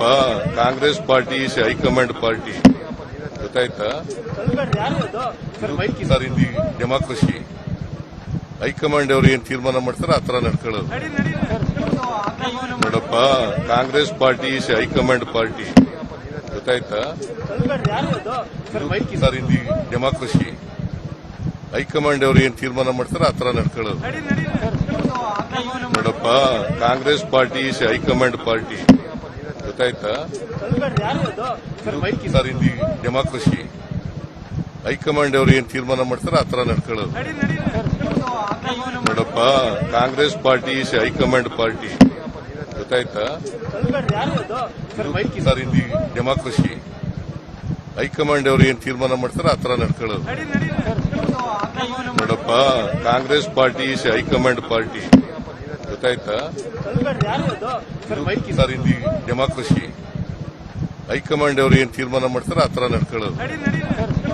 ನೋಡಪ್ಪ Congress party is high command party. ಗೊತ್ತಾಯ್ತಾ? Sir, ಇಲ್ಲಿ ಡೆಮಾಕ್ರಸಿ. ಹೈಕಮಾಂಡ್ ಅವರು ಏನ್ ತೀರ್ಮಾನ ಮಾಡ್ತಾರೆ ಆ ತರ ನಡ್ಕೊಳ್ಳೋದು. ನೋಡಪ್ಪ, Congress party is high command party. ಗೊತ್ತಾಯ್ತಾ? ಸರ್, ಇಲ್ಲಿ ಡೆಮಾಕ್ರಸಿ. ಹೈಕಮಾಂಡ್ ಅವರು ಏನ್ ತೀರ್ಮಾನ ಮಾಡ್ತಾರೆ ಆ ತರ ನಡ್ಕೊಳ್ಳೋದು. ನೋಡಪ್ಪ, Congress party is high command party. ಗೊತ್ತಾಯ್ತಾ ಸರ್ ಇಲ್ಲಿ ಡೆಮಾಕ್ರಸಿ. ಹೈಕಮಾಂಡ್ ಅವರು ಏನ್ ತೀರ್ಮಾನ ಮಾಡ್ತಾರೆ ಆ ತರ ನಡ್ಕೊಳ್ಳೋದು. ನೋಡಪ್ಪ, Congress party is high command party. ಗೊತ್ತಾಯ್ತಾ? ಸರ್ ಇಲ್ಲಿ ಡೆಮಾಕ್ರಸಿ. ಹೈಕಮಾಂಡ್ ಅವರು ಏನ್ ತೀರ್ಮಾನ ಮಾಡ್ತಾರೆ ಆ ತರ ನಡ್ಕೊಳ್ಳೋದು. ನೋಡಪ್ಪ, Congress party is high command party. ಗೊತ್ತಾಯ್ತಾ? Sir the democracy high command ಅವರು ಏನ್ ತೀರ್ಮಾನ ಮಾಡ್ತಾರೆ ಆ ತರ ನಡ್ಕೊಳ್ಳೋದು.